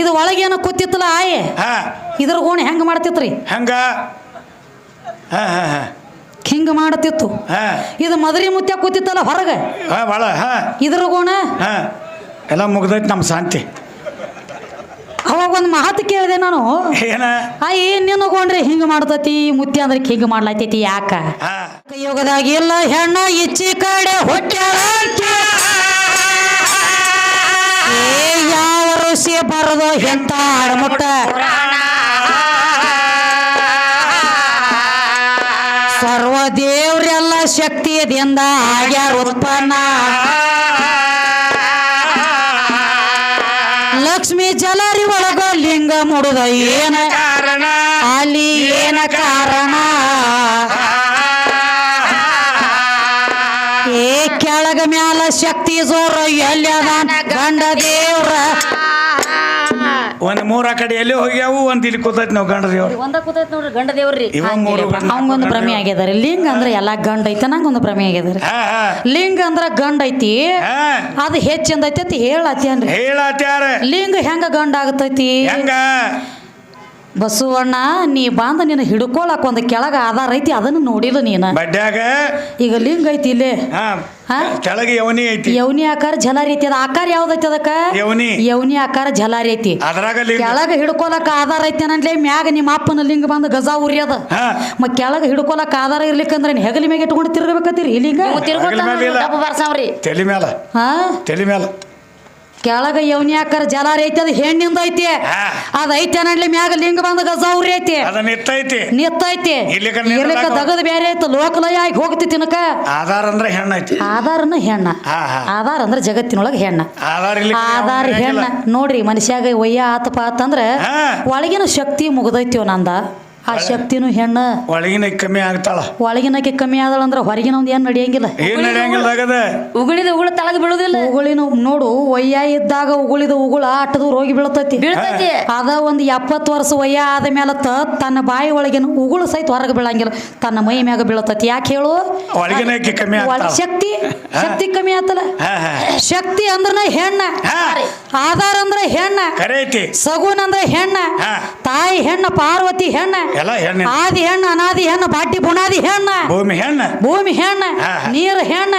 ಇದು ಒಳಗೇನ ಕೂತಿತ್ತಲ್ಲ ಕೊತ್ತಿತ್ತಲ್ಲ ಹಾ. ಇದ್ರ ಗೋಣಿ ಹೆಂಗ ಮಾಡ್ತಿತ್ರಿ? ಹಂಗ? ಹಾ ಹಾ ಹಾ. ಹಿಂಗ ಮಾಡತಿತ್ತು. ಹಾ. ಇದು ಮದರಿ ಮುತ್ಯ ಕೂತಿತ್ತಲ್ಲ ಹೊರಗೆ? ಹಾ ಭಾಳ ಹಾ. ಇದ್ರ ಗೋಣ? ಹಾ. ಎಲ್ಲ ಮುಗ್ದೈತಿ ನಮ್ಮ ಶಾಂತಿ. ಅವಾಗ ಒಂದು ಮಾತು ಕೇಳಿದೆ ನಾನು. ಏನ? ಅಯ್ಯ ನಿನ್ನ ಹಿಂಗ ಮಾಡ್ತತಿ ಮುತ್ಯ ಅಂದ್ರೆ ಹಿಂಗ ಮಾಡ್ಲಾತೈತಿ ಯಾಕ? ಹಾ. ಯೋಗದಾಗ ಇಲ್ಲ ಹೆಣ್ಣ ಇಚ್ಚಿ ಕಡೆ ಹುಟ್ಟ್ಯಾಳ ಋಷಿ ಎಂತ ಆಡಮುಟ್ಟ? ಸರ್ವ ದೇವ್ರೆಲ್ಲ ಶಕ್ತಿಯಿಂದ ಆಗ್ಯಾರ ಉತ್ಪನ್ನ. ಲಕ್ಷ್ಮಿ ಜಲರಿ ಒಳಗ ಲಿಂಗ ಮುಡುದ ಏನ? ಕಾರಣ ಅಲ್ಲಿ ಏನ ಕಾರಣ? ಏ ಕೆಳಗ ಮ್ಯಾಲ ಶಕ್ತಿ ಜೋರ ಎಲ್ಲದ ಗಂಡ ಒಂದ್ ಮೂರ ಕಡೆ ಎಲ್ಲಿ ಹೋಗ್ಯಾವು ಒಂದ್ ಇಲ್ಲಿ ಕೂತೈತಿ ನಾವು ಗಂಡ ದೇವ್ರು. ಒಂದ ಕೂತೈತಿ ನೋಡ್ರಿ ಗಂಡ ದೇವ್ರಿ. ಇವ ಮೂರು ಗಂಡ ಅವಂಗೊಂದು ಭ್ರಮೆ ಆಗ್ಯದಾರಿ. ಲಿಂಗ ಅಂದ್ರೆ ಎಲ್ಲಾ ಗಂಡ ಐತೆ ನಂಗೊಂದು ಭ್ರಮೆ ಆಗ್ಯದಾರಿ. ಹಾ ಹಾ. ಲಿಂಗ ಅಂದ್ರ ಗಂಡ ಐತಿ. ಹಾ. ಅದು ಹೆಚ್ಚಿಂದ ಐತಿ ಹೇಳತ್ಯಾನ್ರಿ ಹೇಳತ್ಯಾರ. ಲಿಂಗ ಹೆಂಗ ಗಂಡ ಆಗತೈತಿ? ಹೆಂಗ? ಬಸವಣ್ಣ ನೀ ಬಂದ ನಿನ್ನ ಹಿಡ್ಕೊಳಕ್ ಒಂದು ಕೆಳಗ ಆಧಾರ ಐತಿ ಅದನ್ನ ನೋಡಿಲ್ಲ ನೀನ. ಬಡ್ಡ್ಯಾಗ ಈಗ ಲಿಂಗ್ ಐತಿ ಇಲ್ಲೇ? ಕೆಳಗೆ ಯವನಿ ಐತಿ. ಯವನಿ ಆಕಾರ ಜಲಾರಿ ಐತಿ ಅದ ಆಕಾರ ಯಾವ್ದೈತಿ ಅದಕ್ಕ? ಯವನಿ ಯವನಿ ಆಕಾರ ಜಲಾರಿ ಐತಿ. ಅದ್ರಾಗ ಕೆಳಗ ಹಿಡ್ಕೊಳಕ್ ಆಧಾರ ಐತಿ ಅನ್ಲೇ ಮ್ಯಾಗ ನಿಮ್ಮ ಅಪ್ಪನ ಲಿಂಗ ಬಂದ ಗಜಾ ಉರಿಯದ ಹಾ. ಮ ಕೆಳಗ ಹಿಡ್ಕೊಳಕ್ ಆಧಾರ ಇರ್ಲಿಕ್ಕಂದ್ರೆ ಅಂದ್ರೆ ಹೆಗಲಿ ಮ್ಯಾಗ ಇಟ್ಕೊಂಡು ತಿರ್ಗಬೇಕತ್ತೀರಿ ಲಿಂಗ. ಬರ್ಸಾವ್ರಿ. ತಲೆ ಮ್ಯಾಲ. ಹಾ? ತಲೆ ಮ್ಯಾಲ. ಕೆಳಗ ಯವ್ನಿ ಜಲಾರ ಜಲಾರಿ ಐತಿ? ಅದು ಹೆಣ್ಣಿಂದ ಐತಿ. ಅದ ಐತಿ ಅನ್ನಲಿ ಮ್ಯಾಗ ಲಿಂಗ ಬಂದ ಗಜ ಉರಿ ಐತಿ. ಅದ ನಿತ್ತೈತಿ. ನಿತ್ತೈತಿ. ಇರ್ಲಿಕ್ಕ ದಗದ ಬೇರೆ ಐತಿ. ಲೋಕಲಯ ಆಗಿ ಹೋಗ್ತಿ ತಿನ್ನಕ ಆಧಾರ ಅಂದ್ರೆ ಹೆಣ್ಣ ಐತಿ. ಆಧಾರನ ಹೆಣ್ಣ. ಆಧಾರ ಅಂದ್ರೆ ಜಗತ್ತಿನೊಳಗೆ ಹೆಣ್ಣ. ಆಧಾರ ಹೆಣ್ಣ. ನೋಡ್ರಿ ಮನುಷ್ಯಾಗ ಒಯ್ಯ ಆತಪ ಆತಂದ್ರ ಹಾ. ಒಳಗಿನ ಶಕ್ತಿ ಮುಗ್ದೈತಿವ್ ನಂದ. ಆ ಶಕ್ತಿನೂ ಹೆಣ್ಣ ಒಳಗಿನ ಕಮ್ಮಿ ಆಗ್ತಾಳ. ಒಳಗಿನಕ್ಕೆ ಕಮ್ಮಿ ಆದಳ ಅಂದ್ರ ಹೊರಗಿನ ಒಂದ್ ಏನ್ ನಡೆಯಂಗಿಲ್ಲ. ಏನ್ ನಡೆಯಂಗಿಲ್ಲ ಆಗದ? ಉಗುಳಿದ ಉಗುಳ ತಳಗ ಬೀಳುದಿಲ್ಲ. ಉಗುಳಿನ ನೋಡು ಒಯ್ಯ ಇದ್ದಾಗ ಉಗುಳಿದ ಉಗುಳ ಆಟದ ರೋಗಿ ಬೀಳತೈತಿ. ಬೀಳತೈತಿ. ಅದ ಒಂದ್ ಎಪ್ಪತ್ತು ವರ್ಷ ವಯ್ಯ ಆದ ಮ್ಯಾಲ ತ ತನ್ನ ಬಾಯಿ ಒಳಗಿನ ಉಗುಳು ಸಹಿತ ಹೊರಗೆ ಬೀಳಂಗಿಲ್ಲ. ತನ್ನ ಮೈ ಮ್ಯಾಗ ಬೀಳತೈತಿ. ಯಾಕೆ ಹೇಳು? ಕಮ್ಮಿ ಶಕ್ತಿ ಶಕ್ತಿ ಕಮ್ಮಿ ಆತಲ್ಲ. ಹಾ ಹಾ. ಶಕ್ತಿ ಅಂದ್ರನ ಹೆಣ್ಣ. ಆಧಾರ ಅಂದ್ರೆ ಹೆಣ್ಣ. ಸಗುನ್ ಅಂದ್ರೆ ಹೆಣ್ಣ. ತಾಯಿ ಹೆಣ್ಣ ಪಾರ್ವತಿ ಹೆಣ್ಣ. ಎಲ್ಲ ಹೆಣ್ಣ ಆದಿ ಹೆಣ್ಣ ಅನಾದಿ ಹೆಣ್ಣ ಬಾಟಿ ಬುಣಾದಿ ಹೆಣ್ಣ. ಭೂಮಿ ಹೆಣ್ಣ. ಭೂಮಿ ಹೆಣ್ಣ. ನೀರ್ ಹೆಣ್ಣ.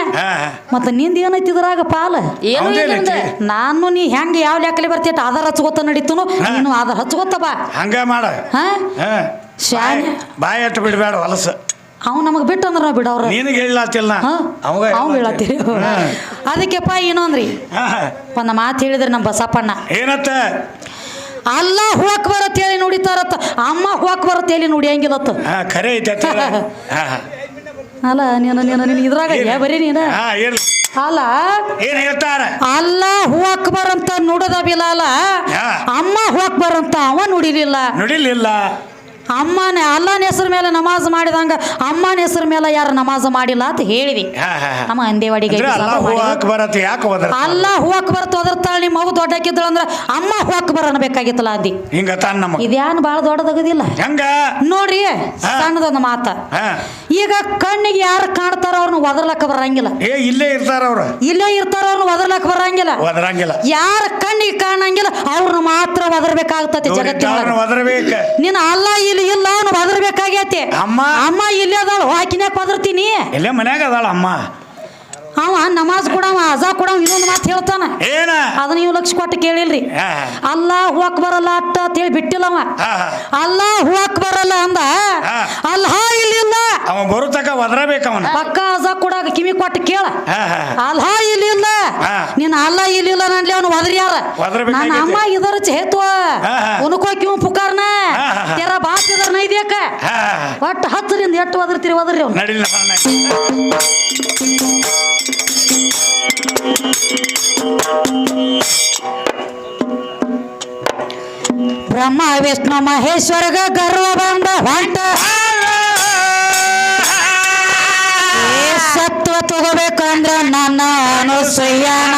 ಮತ್ತ ನಿಂದ ಏನೈತಿ ಇದ್ರಾಗ ಪಾಲ? ಏನು ನಾನು ನೀ ಹೆಂಗ ಯಾವ ಲೆಕ್ಕಲಿ ಬರ್ತೀಯ ಆಧಾರ ಹಚ್ಕೋತ ನಡೀತನು ನೀನು ಆಧಾರ ಹಚ್ಕೋತ ಬಾ. ಹಂಗ ಮಾಡ. ಹಾ? ಹಾ. ಶಾನೆ. ಬಾಯಿ ಅಟ್ಟು ಬಿಡಬೇಡ ಹೊಲಸ. ಅವ್ ನಮಗ್ ಬಿಟ್ಟು ಅಂದ್ರ ನಾವು ಬಿಡವ್ರ ನಿನಗೆ ಹೇಳಿಲ್ಲ ಹಾ? ಅವಾಗ ಅವ್ ಹೇಳತ್ತೀರಿ ಅದಕ್ಕೆಪ್ಪ ಏನು ಅಂದ್ರಿ. ಒಂದ್ ಮಾತು ಹೇಳಿದ್ರೆ ನಮ್ಮ ಬಸಪ್ಪಣ್ಣ. ಏನತ್ತ? ಅಲ್ಲ ಹೋಗಕ್ ಬರತ್ ಹೇಳಿ ನುಡಿತಾರತ್ತ. ಅಮ್ಮ ಹೋಗಕ್ ಬರತ್ ಹೇಳಿ ನುಡಿಯಂಗಿಲ್ಲತ್ತ. ಖರೆ ಅಲ್ಲ ನೀನು ನೀನು ನೀನು ಇದ್ರಾಗ ಬರೀ ನೀನು? ಅಲ್ಲ ಏನ್ ಹೇಳ್ತಾರ? ಅಲ್ಲ ಹೋಗಕ್ ಬರಂತ ಅಂತ ನುಡದ ಬಿಲಾಲ ಹಾ. ಅಮ್ಮ ಹೋಗಕ್ ಬರಂತ ಅವ ನುಡಿಲಿಲ್ಲ. ನುಡಿಲಿಲ್ಲ. ಅಮ್ಮನ ಅಲ್ಲನ ಹೆಸರು ಮೇಲೆ ನಮಾಜ್ ಮಾಡಿದಂಗ ಅಮ್ಮನ ಹೆಸರು ಮೇಲೆ ಯಾರು ನಮಾಜ್ ಮಾಡಿಲ್ಲ ಅಂತ ಹೇಳಿದಿ. ನಮ್ಮ ಅಂದೇವಾಡಿಗೆ ಅಲ್ಲ ಹೂವಕ್ ಬರತ್ ಅದರ್ತಾಳ ನಿಮ್ಮ ಮಗು ದೊಡ್ಡಕ್ಕಿದ್ದಳು ಅಂದ್ರ ಅಮ್ಮ ಹೂವಕ್ ಬರ ಅನ್ಬೇಕಾಗಿತ್ತಲ್ಲ ಅಂದಿ. ಇದ್ಯಾನ್ ಭಾಳ ದೊಡ್ಡದಾಗದಿಲ್ಲ. ಹೆಂಗ? ನೋಡ್ರಿ ಸಣ್ಣದೊಂದು ಮಾತ. ಈಗ ಕಣ್ಣಿಗೆ ಯಾರು ಕಾಣ್ತಾರ ಅವ್ರನ್ನ ಒದರ್ಲಕ್ಕ ಬರಂಗಿಲ್ಲ. ಇಲ್ಲೇ ಇರ್ತಾರ ಅವ್ರ. ಇಲ್ಲೇ ಇರ್ತಾರ ಅವ್ರನ್ನ ಒದರ್ಲಕ್ಕ ಬರಂಗಿಲ್ಲ. ಒದರಂಗಿಲ್ಲ. ಯಾರ ಕಣ್ಣಿಗೆ ಕಾಣಂಗಿಲ್ಲ ಅವ್ರನ್ನ ಮಾತ್ರ ಒದರ್ಬೇಕಾಗ್ತತಿ ಜಗತ್ತಿನ ನೀನು ಅಲ್ಲ ಇಲ್ಲಿ ಇಲ್ಲ ಅವ್ನು ಒದರ್ಬೇಕಾಗೈತಿ ಅಮ್ಮ. ಅಮ್ಮ ಇಲ್ಲಿ ಅದಾಳು ಹಾಕಿನ್ಯಾಕ ಬದರ್ತೀನಿ. ಇಲ್ಲೇ ಮನ್ಯಾಗ ಅದಾಳ ಅಮ್ಮ. ಅವ ನಮಾಜ್ ಕೊಡವ ಅಜಾ ಕೂಡ ಇನ್ನೊಂದು ಮಾತು ಹೇಳ್ತಾನ. ಏನ? ಅದನ್ನ ನೀವು ಲಕ್ಷ ಕೊಟ್ಟು ಕೇಳಿಲ್ರಿ. ಅಲ್ಲ ಹೂವಕ್ ಬರಲ್ಲ ಅಟ್ಟ ಅಂತ ಹೇಳಿ ಬಿಟ್ಟಿಲ್ಲವ ಅವ. ಅಲ್ಲ ಹೂವಕ್ ಬರಲ್ಲ ಅಂದ. ಅಲ್ಲ ಇಲ್ಲಿಲ್ಲ. ಅವ ಬರುತಕ ಒದರಬೇಕ ಅವನ. ಪಕ್ಕ ಅಜಾ ಕೊಡಾಗ ಕಿವಿ ಕೊಟ್ಟು ಕೇಳ. ಅಲ್ಲ ಇಲ್ಲಿಲ್ಲ. ನಿನ್ನ ನೀನ್ ಅಲ್ಲ ಇಲ್ಲಿಲ್ಲ ನನ್ಲಿ ಅವನು ಒದರ್ಬೇಕಾಗೈತಿ. ನನ್ನ ಅಮ್ಮ ಇದರ ಚೇತ್ವ ಉನಕೋ ಕಿವ ಪುಕಾರ್ನ. ತೆರ ಬಾಕಿದ್ರ ನೈದ್ಯಕ್ಕ ನೈದ್ಯಾಕ. ಒಟ್ಟು ಹತ್ತರಿಂದ ಎಟ್ಟು ಒದರ್ತೀರಿ ಒದರ್ರಿ ಅವ್ನು. ನಡಿಲ್ಲ ಬ್ರಹ್ಮ ವಿಷ್ಣು ಮಹೇಶ್ವರಗ ಗರ್ವ ಬಂದ ಹೊಂಟ. ಸತ್ವ ತಗೋಬೇಕಂದ್ರ ನನ್ನ ಅನುಸಯ್ಯನ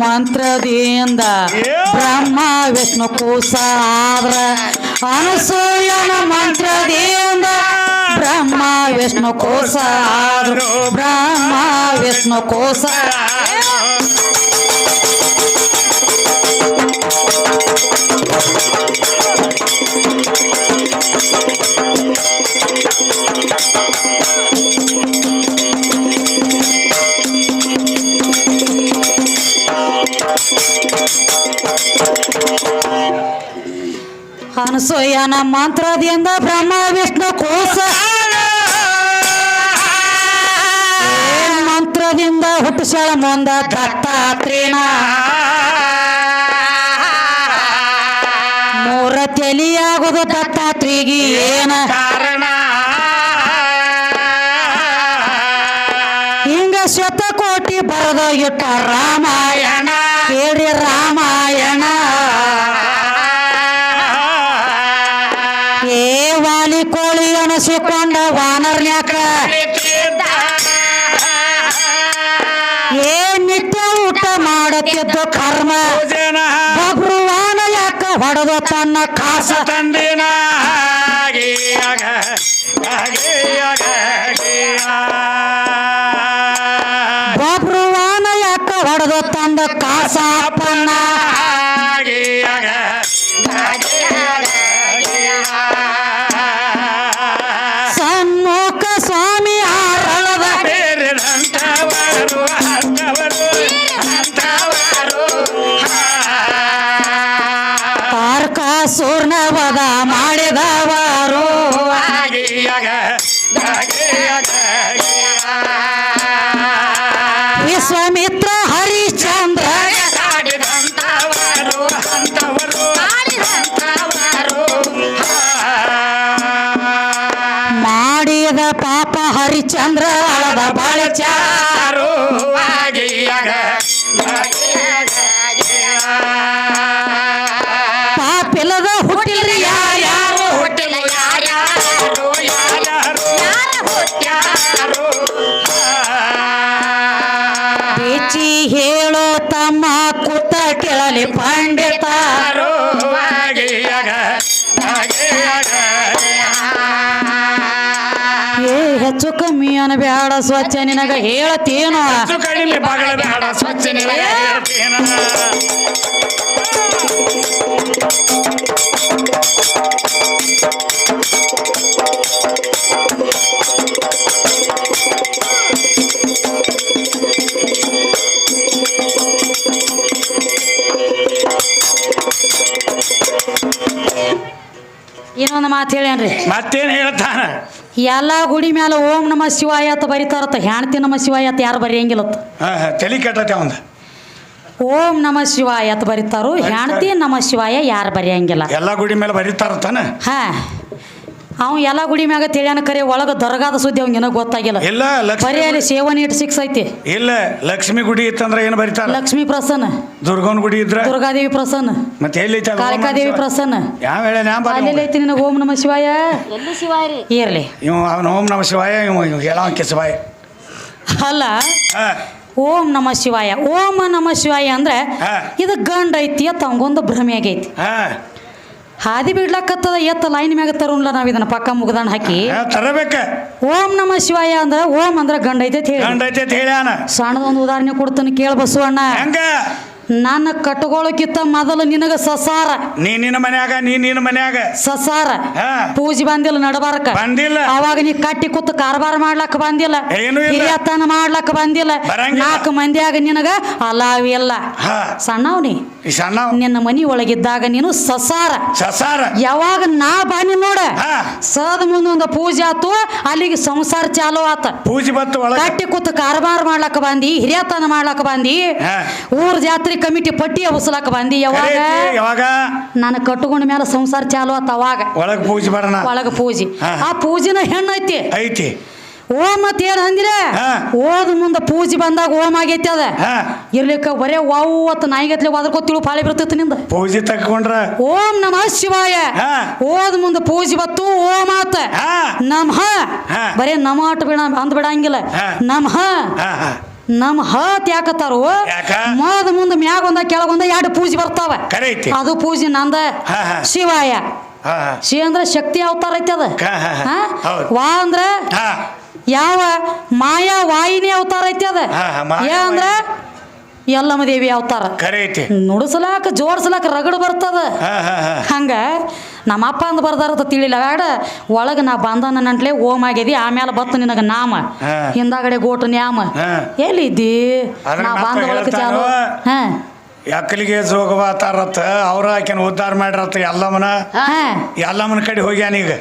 ಮಂತ್ರದಿಂದ ಬ್ರಹ್ಮ ವಿಷ್ಣು ಕೂಸ ಆದ್ರ ಅನಸೂಯನ ಮಂತ್ರದಿಂದ ಬ್ರಹ್ಮ ವಿಷ್ಣು ಕೋಸ ಆದ್ರು ಬ್ರಹ್ಮ ವಿಷ್ಣು ಕೋಸ. ಅನಸೂಯನ ಮಂತ್ರದಿಂದ ಬ್ರಹ್ಮ, ವಿಷ್ಣು ಕೋಸ ಮಂತ್ರದಿಂದ ಹುಟ್ಟಿಸಳ ಮುಂದ? ದತ್ತಾತ್ರೇನ ಮೂರ ತಲಿಯಾಗುದು ದತ್ತಾತ್ರಿಗೆ ಏನ? ಕಾರಣ ಹಿಂಗ ಶತಕೋಟಿ ಬರದ ಇಟ್ಟ ರಾಮಾಯಣ. ಹೊಡೆದ ತನ್ನ ಕಾಸ. ತಂದಿನ ಭಗವಾನ ಯಾಕ ಹೊಡೆದ ತಂದ ಕಾಸ. ಪಂಡಿತ ಏ ಹೆಚ್ಚು ಕಮ್ಮಿ ಬೇಡ ಸ್ವಚ್ಛ ನಿನಗ ಹೇಳತೇನು ಕಡಿಮೆ ಬಗಳ ಬೇಡ ಸ್ವಚ್ಛ ನಿನಗ ಹೇಳ್ತೇನ. ಮಾತು ಹೇಳೇನ್ರಿ ಮತ್ತೇನ್ ಹೇಳ್ತಾನ? ಎಲ್ಲ ಗುಡಿ ಮ್ಯಾಲ ಓಂ ನಮ ಶಿವಾಯ ಅಂತ ಬರೀತಾರತ್ತ. ಹೆಣ್ತಿ ನಮ ಶಿವಾಯ ಅಂತ ಯಾರು ಬರೆಯಂಗಿಲ್ಲತ್ತ? ಹಾ, ಹಾ, ತಲಿ ಕೆಟ್ಟತೆ ಅವಂದ. ಓಂ ನಮ ಶಿವಾಯ ಅಂತ ಬರೀತಾರು. ಹೆಣ್ತಿ ನಮ ಶಿವಾಯ ಯಾರು ಬರೆಯಂಗಿಲ್ಲ? ಎಲ್ಲ ಗುಡಿ ಮೇಲೆ ಬರೀತಾರ ತಾನ ಹಾ. ಅವ ಎಲ್ಲ ಗುಡಿ ಮ್ಯಾಗ ತಿಳಿಯನ್ ಕರೆ ಒಳಗ ದರ್ಗಾದ ಸುದ್ದಿ ಅವ್ನ ಏನೋ ಗೊತ್ತಾಗಿಲ್ಲ. ಇಲ್ಲ ಲಕ್ಷ್ಮಿ ಬರೀ ಅಲ್ಲಿ ಸೇವನ್ ಇಟ್ ಸಿಕ್ಸ್ ಐತಿ. ಇಲ್ಲ ಲಕ್ಷ್ಮಿ ಗುಡಿ ಇತ್ತಂದ್ರ ಏನ್ ಬರೀತಾರ? ಲಕ್ಷ್ಮಿ ಪ್ರಸನ್ನ. ದುರ್ಗವನ್ ಗುಡಿ ಇದ್ರ? ದುರ್ಗಾದೇವಿ ಪ್ರಸನ್ನ. ಮತ್ತೆ ಎಲ್ಲೈತಿ ಅದು? ಕಾಳಿಕಾದೇವಿ ಪ್ರಸನ್ನ. ಯಾವ ಹೇಳ ಬಾರಿ ಐತಿ ನಿನಗೆ ಓಂ ನಮ ಶಿವಾಯ? ಎಲ್ಲೂ ಶಿವಾರಿ ಇರ್ಲಿ. ಇವ ಅವನ ಓಂ ನಮ ಶಿವಾಯ ಇವ ಇವ ಹೇಳ ಶಿವಾಯ ಅಲ್ಲ ಹಾ. ಓಂ ನಮ ಶಿವಾಯ. ಓಂ ನಮ ಶಿವಾಯ ಅಂದ್ರೆ ಹಾ. ಇದು ಗಂಡ ಐತಿ ತಂಗೊಂದು ಭ್ರಮೆ ಆಗೈತಿ ಹಾ. ಹಾದಿ ಬಿಡ್ಲಾಕತ್ತದ ಎತ್ತ ಲೈನ್ ಮ್ಯಾಗ ತರುಣ್ಲ ನಾವ್ ಇದನ್ನ ಪಕ್ಕ ಮುಗದಾಣ ಹಾಕಿ. ತರಬೇಕ. ಓಂ ನಮ ಶಿವಾಯ ಅಂದ್ರ ಓಂ ಅಂದ್ರ ಗಂಡ ಐತೆ ಗಂಡ ಐತಿ ಅಂತ ಹೇಳ್ಯಾನ. ಸಣ್ಣದೊಂದು ಉದಾಹರಣೆ ಕೊಡ್ತಾನೆ ಕೇಳ ಬಸವಣ್ಣ ಹೆಂಗ? ನನ್ನ ಕಟ್ಕೊಳ್ಳೋಕ್ಕಿಂತ ಮೊದಲು ನಿನಗ ಸಸಾರ. ನೀ ನಿನ್ನ ಮನ್ಯಾಗ ನೀ ನಿನ್ನ ಮನ್ಯಾಗ. ಸಸಾರ. ಪೂಜೆ ಬಂದಿಲ್ಲ ನಡಬಾರಕ. ಬಂದಿಲ್ಲ. ಅವಾಗ ನೀ ಕಟ್ಟಿ ಕೂತ್ ಕಾರಬಾರ ಮಾಡ್ಲಾಕ ಬಂದಿಲ್ಲ. ಹಿರಿಯತನ ಮಾಡ್ಲಕ್ ಬಂದಿಲ್ಲ. ನಾಲ್ಕು ಮಂದಿಯಾಗ ನಿನಗ ಅಲಾವಿಲ್ಲ ಹಾ. ಸಣ್ಣವ್ನಿ. ಈ ಸಣ್ಣ ನಿನ್ನ ಮನಿ ಒಳಗಿದ್ದಾಗ ನೀನು ಸಸಾರ. ಸಸಾರ. ಯಾವಾಗ ನಾ ಬಾನಿ ನೋಡ. ಸದ ಮುಂದೊಂದು ಪೂಜೆ ಆತು ಅಲ್ಲಿಗೆ ಸಂಸಾರ ಚಾಲು ಆತ. ಪೂಜೆ ಬತ್ತು ಕಟ್ಟಿ ಕೂತು ಕಾರಬಾರ ಮಾಡ್ಲಕ್ಕ ಬಂದಿ ಹಿರಿಯತನ ಮಾಡ್ಲಕ್ಕ ಬಂದಿ. ಊರ್ ಜಾತ್ರೆ ಕಮಿಟಿ ಪಟ್ಟಿ ಅವಸಲಾಕ ಬಂದಿ ಯಾವಾಗ? ಯಾವಾಗ? ನಾನು ಕಟ್ಟುಕೊಂಡ ಮೇಲೆ ಸಂಸಾರ ಚಾಲು ಆತ ಅವಾಗ. ಒಳಗ ಪೂಜೆ ಬರೋಣ ಒಳಗ ಪೂಜೆ. ಆ ಪೂಜೆನ ಹೆಣ್ಣೈತಿ. ಐತಿ ಐತಿ. ಓ ಅಂತ ಏನ್ ಅಂದಿರ. ಓದ್ ಮುಂದ ಪೂಜೆ ಬಂದಾಗ ಓಮ್ ಆಗೈತಿ ಅದ. ಇರ್ಲಿಕ್ಕ ಬರೇ ವಾವು ಅತ್ ನಾಯಿಗತ್ಲೆ ಒದರ್ಕೋತಿಳು ಪಾಳಿ ಬರ್ತೈತಿ ನಿಂದ. ಪೂಜೆ ತಕ್ಕೊಂಡ್ರ? ಓಂ ನಮ ಶಿವಾಯ. ಓದ್ ಮುಂದ ಪೂಜೆ ಬತ್ತು ಓಂ ಆತ. ನಮ. ಬರೇ ನಮ ಆಟ ಬಿಡ ಅಂದ್ ಬಿಡಂಗಿಲ್ಲ. ನಮ ನಮಃ. ಹಾ ಹಾ. ನಮಃ ಯಾಕತ್ತಾರು? ಯಾಕ? ಮೋದ ಮುಂದ ಮ್ಯಾಗ ಒಂದ ಕೆಳಗೊಂದ ಎರಡು ಪೂಜೆ ಬರ್ತಾವ. ಅದು ಪೂಜೆ ನಂದ. ಶಿವಾಯ. ಶಿ ಅಂದ್ರ ಶಕ್ತಿ ಅವತಾರ ಐತಿ ಅದ. ವಾ ಅಂದ್ರ ಯಾವ ಮಾಯಾ ವಾಹಿನಿ ಅವತಾರ ಐತಿ ಅದ? ಅಂದ್ರ ಯಲ್ಲಮ್ಮ ದೇವಿ ಅವತಾರ. ಐತಿ ನುಡಿಸಲಾಕ ಜೋಡಿಸಲಾಕ ರಗಡ್ ಬರ್ತದ. ಹಂಗ ನಮ್ಮ ಅಪ್ಪ ಅಂದ್ ಬರ್ದಾರತ ತಿಳಿಲ್ಲ ಬೇಡ ಒಳಗೆ ನಾ ಬಂದನ ನಂಟ್ಲೆ ಓಮ್ ಆಗ್ಯದಿ ಆಮೇಲೆ ಬತ್ತು ನಿನಗ ನಾಮ. ಹಿಂದಾಗಡೆ ಗೋಟು ನ್ಯಾಮ. ಎಲ್ಲಿದ್ದಿ ನಾ ಬಂದ ಒಳಗೆ ಚಾಲು ಹೇಳ್ತಾನು. ಹಾ. ಎಕ್ಕಲಿಗೆ ಜೋಗವಾತಾರತ್ತ? ಅವ್ರ ಆಕೆನ ಉದ್ಧಾರ ಮಾಡಿರತ್ತ ಎಲ್ಲಮ್ಮನ ಎಲ್ಲಮ್ಮನ ಕಡೆ ಹೋಗ್ಯಾನ ಈಗ.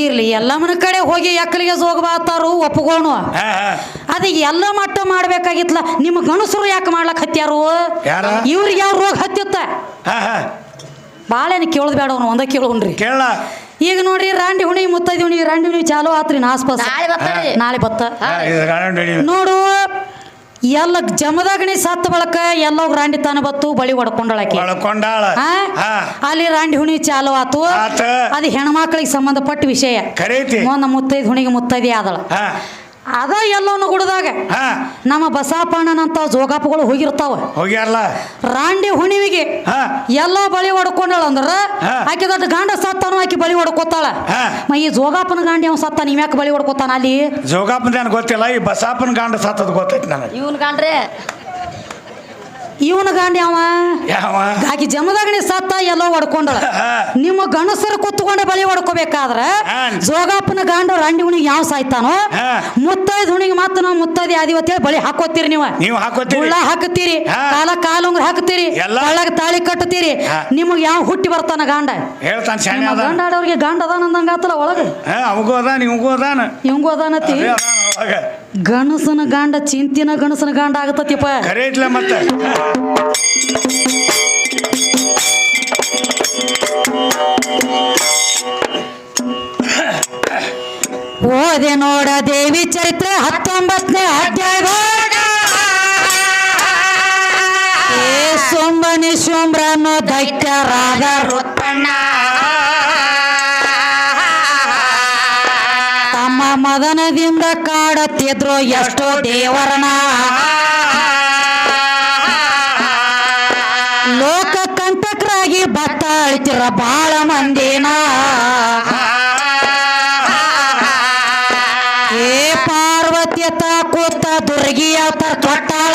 ಇರ್ಲಿ ಮನ ಕಡೆ ಹೋಗಿ ಎಕ್ಕಲಿಗೆ ಹೋಗ್ಬಾತಾರು ಒಪ್ಪಗೋಣು ಅದ ಎಲ್ಲ ಮಟ್ಟ ಮಾಡ್ಬೇಕಾಗಿತ್ಲ ನಿಮ್ಮ ಗಣಸರು ಯಾಕೆ ಮಾಡ್ಲಕ್ ಹತ್ಯಾರು? ಯಾರ? ಇವ್ರಿಗೆ ಯಾವ ರೋಗ ಹತ್ತಿತ್ತ ಬಾಳೆನ ಕೇಳೋದು ಬೇಡ ಅವನು ಒಂದ ಕೇಳೋನ್ರಿ. ಕೇಳ ಈಗ ನೋಡ್ರಿ ರಾಂಡಿ ಹುಣಿ ಮುತ್ತೈದಿ ಹುಣಿ ರಾಂಡಿ ಹುಣಿ ಚಾಲು ಆತ್ರಿ ನಾಸ್ಪಾಸ್ ನಾಳೆ ಬತ್ತ. ನೋಡು ಎಲ್ಲ ಜಮದಾಗಣಿ ಸತ್ತ ಬಳಕ ಎಲ್ಲ ರಾಂಡಿ ತಾನ ಬತ್ತು ಬಳಿ ಹೊಡ್ಕೊಂಡಳಾಕಿ ಅಲ್ಲಿ ರಾಂಡಿ ಹುಣಿ ಚಾಲು ಆತು. ಅದು ಹೆಣ್ಮಕ್ಳಿಗೆ ಸಂಬಂಧಪಟ್ಟ ವಿಷಯ. ಐತಿ ಮುತ್ತೈದು ಹುಣಿಗೆ ಮುತ್ತೈದಿ ಆದಳ. ಅದ ಎಲ್ಲವನ್ನ ಗುಡದಾಗ. ಹಾ. ನಮ್ಮ ಬಸಾಪಣ್ಣನಂತ ಜೋಗಾಪಗಳು ಹೋಗಿರ್ತಾವ. ಹೋಗ್ಯಾರಲ್ಲ. ರಾಂಡಿ ಹುಣಿವಿಗೆ ಹಾ. ಎಲ್ಲ ಬಳಿ ಹೊಡ್ಕೊಂಡಳ ಅಂದ್ರ ಹಾ. ಆಕೆ ದೊಡ್ಡ ಗಂಡ ಸತ್ತಾನು ಆಕಿ ಬಳಿ ಹೊಡ್ಕೋತಾಳ. ಹಾ. ಮ ಈ ಜೋಗಾಪನ ಗಾಂಡಿ ಅವ್ನು ಸತ್ತ ನೀವ್ ಯಾಕೆ ಬಳಿ ಹೊಡ್ಕೋತಾನ ಅಲ್ಲಿ? ಜೋಗಾಪನ ನನಗೆ ಗೊತ್ತಿಲ್ಲ ಈ ಬಸಾಪನ ಗಂಡ ಸತ್ತದ ಗೊತ್ತೈತಿ ನನಗೆ. ಇವನ್ ಕಾಣ್ರೆ ಇವನ ಗಾಂಡಿ ಅವ? ಯಾವ? ಆಕಿ ಜಮದಗಣಿ ಸತ್ತ ಎಲ್ಲೋ ಹೊಡ್ಕೊಂಡಳ. ನಿಮ್ಮ ಗಣಸರು ಕುತ್ಕೊಂಡ ಬಲಿ ಹೊಡ್ಕೋಬೇಕಾದ್ರ ಜೋಗಪ್ಪನ ಜೋಗಾಪನ ಗಾಂಡ ರಾಂಡಿ ಹುಣಿಗೆ ಯಾವ ಸಾಯ್ತಾನೋ? ಮುತ್ತೈದ ಹುಣಿಗೆ ಮಾತ್ರ ನಾವು ಮುತ್ತೈದಿ ಆದಿವತ್ ಹೇಳಿ ಬಳಿ ಹಾಕೋತೀರಿ ನೀವು. ನೀವು ಹಾಕೋತೀರಿ. ಉಳ್ಳ ಹಾಕತ್ತೀರಿ ಹಾ. ಕಾಲ ಕಾಲುಂಗ್ರ ಹಾಕ್ತೀರಿ ಎಲ್ಲ. ಒಳಗ ತಾಳಿ ಕಟ್ಟುತ್ತೀರಿ. ನಿಮಗೆ ಯಾವ ಹುಟ್ಟಿ ಬರ್ತಾನ ಗಾಂಡ? ಹೇಳ್ತಾನ ಗಂಡ ಆಡೋರಿಗೆ ಗಾಂಡ ಅದಾನ ಅಂದಂಗ ಆತಲ್ಲ ಒಳಗ ಅವಗೂ ಅದಾನ ಇವಂಗೂ ಅದಾನ. ಇವಂಗೂ ಅದಾನತಿ ಅದೇ ಅದಾನ. ಒಳಗ ಗಣಸನ ಗಾಂಡ ಚಿಂತಿನ ಗಣಸನ ಗಾಂಡ ಆಗತ್ತಪ್ಪ ಕರೆ ಮತ್ತೆ. ಓದೆ ನೋಡ ದೇವಿ ಚರಿತ್ರೆ ಹತ್ತೊಂಬತ್ತನೇ ಅಧ್ಯಾಯ. ಸೋಂಬನಿ ದೈತ್ಯ ರಾಜ ರುತ್ತಣ್ಣ ತಮ್ಮ ಮದನದಿಂದ ಕಾಡತ್ತಿದ್ರು ಎಷ್ಟೋ ದೇವರನ ಲೋಕ ಕಂಟಕರಾಗಿ ಭತ್ತ ಅಳಿತಿರ ಬಾಳ ಮಂದಿನ. ಏ ಪಾರ್ವತಿಯ ತ ಕೂತ ದುರ್ಗಿ ಅವತಾರ ತೊಟ್ಟಾಳ.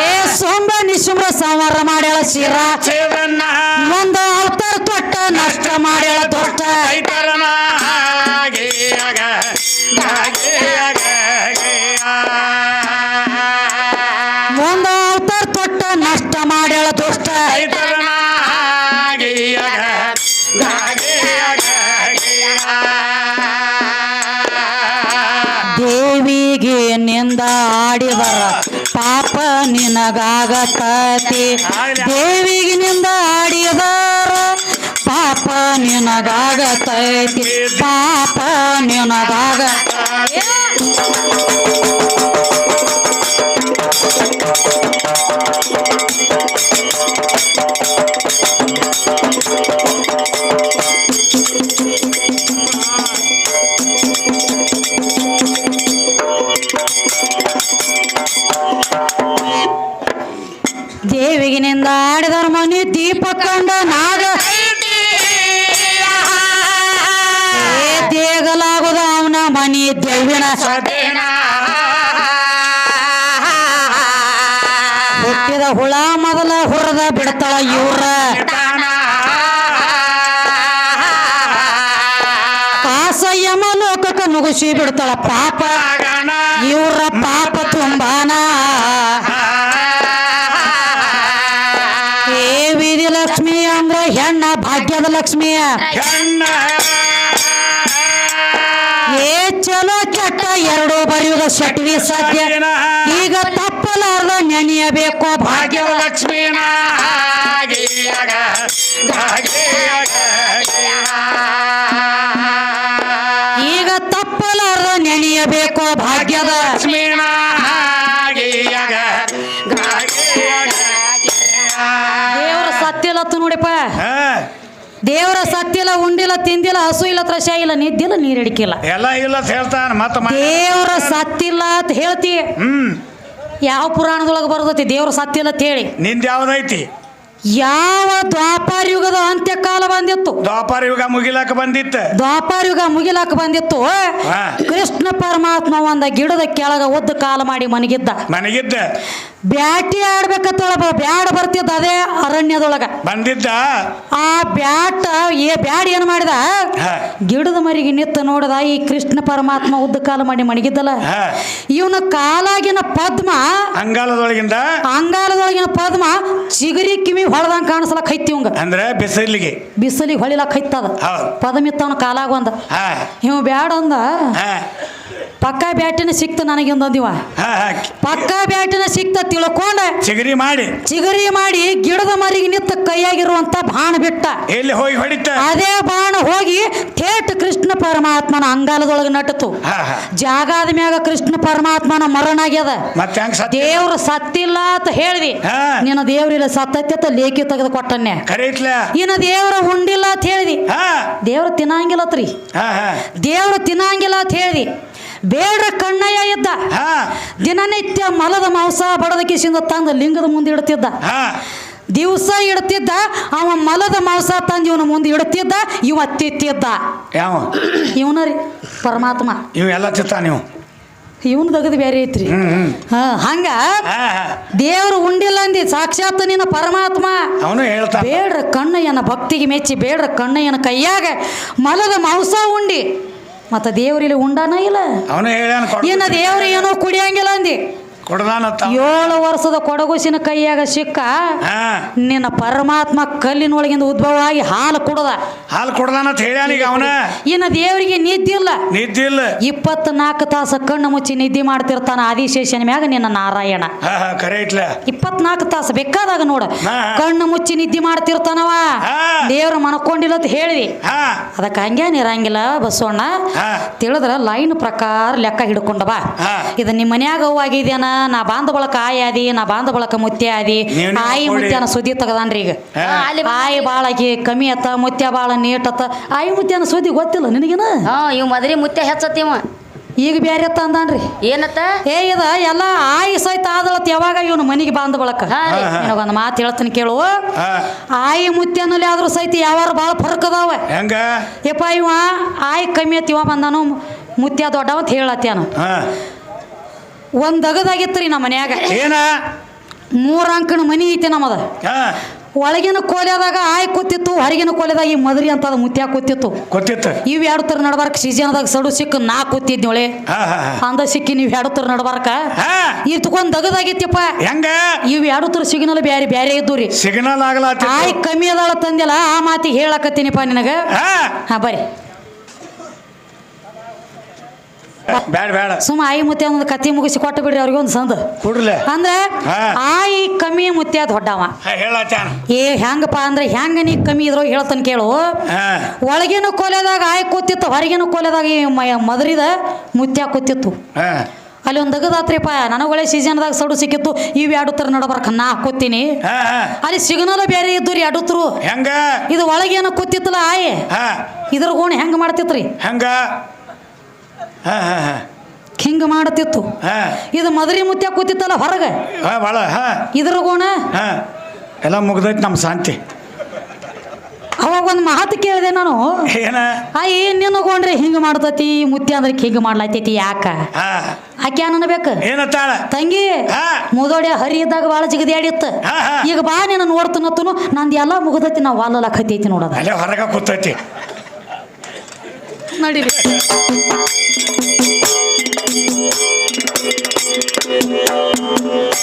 ಏ ಸೋಮ ನಿಶುಮ್ರ ಸಂವಾರ ಮಾಡ್ಯಾಳ ಶಿರ. ನಿನಗಾಗತತಿ. ದೇವಿಗೆ ನಿಂದ ಆಡಿದಾರ ಪಾಪ ನಿನಗಾಗತೈತಿ. ಪಾಪ ನಿನಗಾಗ ಆಡಿದರ ಮನಿ ದೀಪ ಕಂಡ ನಾಗ ಏ ದೇಗಲಾಗುದ ಅವನ ಮನಿ ದೇವಿನ ಸದೇನ ಹುಟ್ಟಿದ ಹುಳ ಮೊದಲ ಹುರದ ಬಿಡ್ತಾಳ ಇವ್ರ ತಾನ. ಕಾಸ ಯಮ ಲೋಕಕ್ಕ ನುಗ್ಸಿ ಬಿಡ್ತಾಳ ಪಾಪ ಅಂದ್ರ ಹೆಣ್ಣ ಭಾಗ್ಯದ ಲಕ್ಷ್ಮಿಯ ಏ ಚಲೋ ಕೆಟ್ಟ ಎರಡು ಬರೆಯುವ ಶಟ್ವಿ ಸತ್ಯ. ಈಗ ತಪ್ಪಲಾರ್ದ ನೆನೆಯಬೇಕು ಭಾಗ್ಯ ಭಾಗ್ಯದ ಲಕ್ಷ್ಮೀನ. ಉಂಡಿಲ್ಲ ತಿಂದಿಲ್ಲ ಹಸು ಇಲ್ಲ ತ್ರಶ ಇಲ್ಲ ನಿದ್ದಿಲ್ಲ ನೀರಡಿಕಿಲ್ಲ. ಎಲ್ಲ ಇಲ್ಲ ಅಂತ ಹೇಳ್ತಾನ ಮತ್ತ ಮ- ದೇವರ ಸತ್ತಿಲ್ಲ ಅಂತ ಹೇಳ್ತಿ. ಹ್ಮ್. ಯಾವ ಪುರಾಣದೊಳಗೆ ಬರ್ತೈತಿ ದೇವ್ರ ಸತ್ತಿಲ್ಲ ಅಂತ ಹೇಳಿ. ನಿಂದ ಯಾವ್ದೈತಿ? ಯಾವ ದ್ವಾಪಾರ ಯುಗದ ಅಂತ್ಯಕಾಲ ಬಂದಿತ್ತು? ದ್ವಾಪಾರ ಯುಗ ಮುಗಿಲಾಕ ಬಂದಿತ್ತು. ದ್ವಾಪಾರ ಯುಗ ಮುಗಿಲಾಕ ಬಂದಿತ್ತು. ಕೃಷ್ಣ ಪರಮಾತ್ಮ ಒಂದ ಗಿಡದ ಕೆಳಗ ಒದ್ದು ಕಾಲ ಮಾಡಿ ಮನಗಿದ್ದ. ಮನೆಗಿದ್ದ. ಬ್ಯಾಟಿ ಆಡ್ಬೇಕತ್ತೊಳಗ ಬ್ಯಾಡ್ ಬರ್ತಿದ್ದ ಅದೇ ಅರಣ್ಯದೊಳಗ. ಬಂದಿದ್ದ? ಆ ಬ್ಯಾಟ ಏ ಬ್ಯಾಡ್ ಏನ್ ಮಾಡಿದ? ಗಿಡದ ಮರಿಗೆ ನಿತ್ತ ನೋಡದ ಈ ಕೃಷ್ಣ ಪರಮಾತ್ಮ ಉದ್ದ ಕಾಲ ಮಾಡಿ ಮಣಗಿದ್ದಲ್ಲ. ಇವನ ಕಾಲಾಗಿನ ಪದ್ಮ ಅಂಗಾಲದೊಳಗಿಂದ? ಅಂಗಾಲದೊಳಗಿನ ಪದ್ಮ ಚಿಗರಿ ಕಿಮಿ ಹೊಳದಂಗ ಕಾಣಿಸ್ಲಕ್ ಹೈತಿ ಇವಂಗ. ಅಂದ್ರೆ ಬಿಸಿಲಿಗೆ. ಬಿಸಿಲಿಗೆ ಹೊಳಿಲಕ್ ಹೈತದ. ಪದಮಿತ್ತವನ ಕಾಲಾಗ ಒಂದ. ಇವ ಬ್ಯಾಡ ಅಂದ. ಪಕ್ಕ ಬ್ಯಾಟಿನ ಸಿಕ್ತ ನನಗೆ ಒಂದೊಂದಿವ ಪಕ್ಕಾ ಬ್ಯಾಟಿನ ಸಿಕ್ತ ತಿಳ್ಕೊಂಡ ಚಿಗರಿ ಮಾಡಿ. ಚಿಗರಿ ಮಾಡಿ ಗಿಡದ ಮರಿಗೆ ನಿಂತ ಕೈಯಾಗಿರುವಂತ ಬಾಣ ಬಿಟ್ಟ. ಎಲ್ಲಿ ಹೋಗಿ ಹೊಡಿತ? ಅದೇ ಬಾಣ ಹೋಗಿ ಥೇಟ್ ಕೃಷ್ಣ ಪರಮಾತ್ಮನ ಅಂಗಾಲದೊಳಗೆ ನಟತು. ಜಾಗದ ಮ್ಯಾಗ ಕೃಷ್ಣ ಪರಮಾತ್ಮನ ಮರಣ ಆಗ್ಯದ ದೇವ್ರ ಸತ್ತಿಲ್ಲ ಅಂತ ಹೇಳಿದಿ. ನಿನ್ನ ದೇವ್ರಿಲ್ಲ ಸತ್ತತ್ಯತ ಅಂತ ಲೇಖಿ ತೆಗೆದು ಕೊಟ್ಟನ್ನ. ಇನ್ನ ದೇವ್ರ ಉಂಡಿಲ್ಲ ಅಂತ ಹೇಳಿದಿ. ದೇವ್ರ ತಿನ್ನಂಗಿಲ್ಲ ದೇವ್ರ ತಿನ್ನಂಗಿಲ್ಲ ಅಂತ ಹೇಳಿದಿ. ಬೇಡ್ರ ಕಣ್ಣಯ್ಯ ಇದ್ದ ದಿನನಿತ್ಯ ಮಲದ ಮಾಂಸ ಬಡದ ಕಿಸಿಂದ ತಂದು ಲಿಂಗದ ಮುಂದೆ ಇಡ್ತಿದ್ದ. ದಿವಸ ಇಡ್ತಿದ್ದ ಅವ ಮಲದ ಮಾಂಸ ತಂದು ಇವನ ಮುಂದೆ ಇಡ್ತಿದ್ದ ಇವ ತಿತ್ತಿದ್ದ ಯಾವ? ಇವನ ರೀ ಪರಮಾತ್ಮ. ಇವೆಲ್ಲ ನೀವು ಇವನ್ ತೆಗೆದು ಬೇರೆ ಐತ್ರಿ. ಹಂಗ ದೇವ್ರು ಉಂಡಿಲ್ಲ ಅಂದಿ ಸಾಕ್ಷಾತ್ ನಿನ್ನ ಪರಮಾತ್ಮ. ಅವನು ಹೇಳ್ತಾ ಬೇಡ್ರ ಕಣ್ಣಯ್ಯನ ಭಕ್ತಿಗೆ ಮೆಚ್ಚಿ ಬೇಡ್ರ ಕಣ್ಣಯ್ಯನ ಕೈಯಾಗ ಮಲದ ಮಾಂಸ ಉಂಡಿ. ಮತ್ತ ದೇವ್ರಿಲ್ಲಿ ಉಂಡಾನ ಇಲ್ಲ? ಅವನು ಹೇಳ್ಯಾನ ಇನ್ನ ದೇವ್ರ ಏನೋ ಕುಡಿಯಂಗಿಲ್ಲ ಅಂದಿ. ಏಳು ವರ್ಷದ ಕೊಡಗುಸಿನ ಕೈಯಾಗ ಸಿಕ್ಕ ನಿನ್ನ ಪರಮಾತ್ಮ ಕಲ್ಲಿನೊಳಗಿಂದ ಉದ್ಭವ ಆಗಿ ಹಾಲು ಕುಡದ. ಹಾಲು ಕೊಡದಾನತ್ ಹೇಳ್ಯಾನ ಈಗ ಅವನ. ಇನ್ನ ದೇವರಿಗೆ ನಿದ್ದಿಲ್ಲ ನಿದ್ದಿಲ್ಲ ಇಪ್ಪತ್ನಾಲ್ಕು ತಾಸ ಕಣ್ಣು ಮುಚ್ಚಿ ನಿದ್ದೆ ಮಾಡ್ತಿರ್ತಾನ ಆದಿಶೇಷನ ಮ್ಯಾಗ ನಿನ್ನ ನಾರಾಯಣ. ಇಪ್ಪತ್ನಾಲ್ಕು ತಾಸು ಬೇಕಾದಾಗ ನೋಡ. ಕಣ್ಣು ಮುಚ್ಚಿ ನಿದ್ದೆ ಮಾಡ್ತಿರ್ತಾನವ. ದೇವ್ರ ಮನಕೊಂಡಿಲ್ಲ ಅಂತ ಹೇಳಿ ಅದಕ್ಕೆ ಹಂಗೇನ್ ಇರಂಗಿಲ್ಲ ಬಸವಣ್ಣ. ತಿಳಿದ್ರ ಲೈನ್ ಪ್ರಕಾರ ಲೆಕ್ಕ ಹಿಡ್ಕೊಂಡವ. ಇದು ನಿಮ್ಮ ಮನ್ಯಾಗ ಹೂವಾಗಿದ್ಯಾನ? ನಾ ಬಾಂಧ ಬಳಕ ಆಯಿ ಆದಿ ನಾ ಬಾಂಧ ಬಳಕ ಮುತ್ಯ ಆದಿ. ನೀವ್ ನೀವು ಆಯಿ ಮುತ್ಯ ಮುತ್ಯನ ಸುದ್ದಿ ತೆಗದಾನ್ರಿ ಈಗ. ಹಾ. ಹಾ, ಅಲ್ಲಿ ಬಂದ್- ಆಯಿ ಬಾಳಗಿ ಕಮ್ಮಿ ಅತ್ತ ಮುತ್ಯ ಬಾಳ ನೀಟತ್ತ ಆಯಿ ಮುತ್ಯನ ಸುದ್ದಿ ಗೊತ್ತಿಲ್ಲ ನಿನಗಿನ? ಹಾ ಇವ್ ಮದ್ರಿ ಮುತ್ತೆ ಹೆಚ್ಚತ್ತಿವ ಈಗ ಬ್ಯಾರೆ ಅತ್ತ ಅಂದಾನ್ರಿ. ಏನತ್ತ? ಏ ಇದ ಎಲ್ಲ ಆಯಿ ಸಹಿತ ಆದಳತ್ ಯಾವಾಗ ಇವನು ಮನಿಗೆ ಬಾಂಧ ಬಳಕ? ಹಾ ರೀ. ನಿನಗೊಂದು ಮಾತು ಹೇಳ್ತೀನಿ ಕೇಳು. ಹಾ. ಆಯಿ ಮುತ್ಯನಲ್ಲಿ ಆದ್ರೂ ಸಹಿತ ಯಾವಾರ ಭಾಳ ಫರ್ಕ್ ಅದಾವ. ಹೆಂಗ? ಯಪ್ಪ ಇವ ಆಯಿ ಕಮ್ಮಿ ಅತ್ತಿವ ಇವ ಬಂದಾನು ಮುತ್ಯ ದೊಡ್ಡವ ಅಂತ ಹೇಳತ್ಯಾನ ಹಾ. ಒಂದ್ ರೀ ನಮ್ಮ ಮನ್ಯಾಗ. ಏನ? ಮೂರ್ ಅಂಕಣ ಮನಿ ಐತೆ ನಮ್ಮದ. ಹಾ. ಒಳಗಿನ ಕೋಲೆದಾಗ ಆಯ್ ಕೂತಿತ್ತು ಹೊರಗಿನ ಕೋಲೆದಾಗ ಈ ಮದ್ರಿ ಅಂತ ಅದ ಮುತ್ಯ ಕೂತಿತ್ತು ಗೊತ್ತಿತ್ತು ಇವ್ ಎರಡು ತರ ನಡ್ಬಾರ್ಕ ಸೀಸನ್ದಾಗ ಸಡು ಸಿಕ್ಕ ನಾ ಕೂತಿದ್ನೊಳೆ ಹಾ ಹಾ ಹಾ. ಅಂದ ಸಿಕ್ಕಿ ನೀವ್ ಎರಡು ತರ ನಡ್ಬಾರ್ಕ. ಹಾ. ಇತ್ಕೊಂಡ್ ದಗದಾಗಿತ್ತಪ್ಪ ಹೆಂಗ? ಇವ್ ಎರಡು ತರ ಸಿಗ್ನಲ್ ಬ್ಯಾರೆ ಬ್ಯಾರೆ ಇದ್ದು ರೀ ಸಿಗ್ನಲ್ ಆಗ್ಲಾತಿ ಆಯ್ ಕಮ್ಮಿ ಅದಾಳ ತಂದಿಲ್ಲ ಆ ಮಾತಿ ಹೇಳಕತ್ತೀನಿಪ್ಪ ನಿನಗ. ಹಾ. ಹಾ ಬರ್ರಿ. ಬ್ಯಾಡ ಸುಮ್ಮ ಆಯಿ ಮುತ್ಯ ಒಂದು ಕತ್ತಿ ಮುಗಿಸಿ ಕೊಟ್ಟು ಬಿಡ್ರಿ ಅವ್ರಿಗೆ ಒಂದು ಸಂದ. ಕೊಡ್ಲೆ ಅಂದ್ರೆ. ಆಯಿ ಕಮ್ಮಿ ಮುತ್ಯ ದೊಡ್ಡವ ಹೇಳತ್ತಾನ ಏ ಹೆಂಗಪ್ಪ ಅಂದ್ರೆ ಹೆಂಗ ನೀ ಕಮ್ಮಿ ಇದ್ರೋ ಹೇಳ್ತಾನ ಕೇಳು. ಒಳಗಿನ ಕೊಲೆದಾಗ ಆಯಿ ಕೂತಿತ್ತು ಹೊರಗಿನ ಕೊಲೆದಾಗ ಈ ಮದರಿದ ಮುತ್ಯ ಕೂತಿತ್ತು. ಅಲ್ಲಿ ಒಂದು ದಗದಾತ್ರಿಪ್ಪ ನನಗೊಳ್ಳೆ ಸೀಸನ್ದಾಗ ಸಡು ಸಿಕ್ಕಿತ್ತು ಇವ್ ಎರಡು ತರ ನಡಬರ್ಕ ನಾ ಕೂತೀನಿ. ಅಲ್ಲಿ ಸಿಗ್ನಲ್ ಬೇರೆ ಇದ್ದು ರೀ ಅಡುತ್ತರು ಹೆಂಗ? ಇದು ಒಳಗೇನು ಕೂತಿತ್ತಲ್ಲ ಆಯ್? ಇದ್ರ ಗುಣ ಹೆಂಗ ಮಾಡ್ತಿತ್ರಿ? ಹೆಂಗ? ಹಿಂಗ ಮಾಡತಿತ್ತು ಹಾ. ಇದು ಮದರಿ ಮುತ್ಯ ಕೂತಿತ್ತಲ್ಲ ಹೊರಗೆ? ಭಾಳ ಇದ್ರ ಗೋಣ ಹಾ. ಎಲ್ಲ ಮುಗ್ದೈತಿ ನಮ್ಮ ಶಾಂತಿ. ಅವಾಗ ಒಂದು ಮಾತು ಕೇಳಿದೆ ನಾನು. ಏನ? ಆಯ್ ನಿನ್ನಗೊಂಡ್ರೆ ಹಿಂಗ ಮಾಡ್ತತಿ ಮುತ್ಯ ಅಂದ್ರೆ ಹಿಂಗ ಮಾಡ್ಲತ್ತೈತಿ ಯಾಕ? ಆಕೆ ಅನ್ಬೇಕು ಏನತ್ತಾಳ ತಂಗಿ. ಮುದೋಡಿ ಹರಿ ಇದ್ದಾಗ ಭಾಳ ಜಿಗದಿ ಆಡಿತ್ತು. ಹಾ, ಹಾ. ಈಗ ಬಾ ನಿನ್ನ ನೋಡ್ತನತ್ತನು ನಂದು ಎಲ್ಲ ಮುಗ್ದೈತಿ ನಾವು ವಾಲಲ್ಲ ಕತ್ತೈತಿ ನೋಡದ. ಹೊರಗ ಕೂತೈತಿ. ನಡೀರಿ Thank you.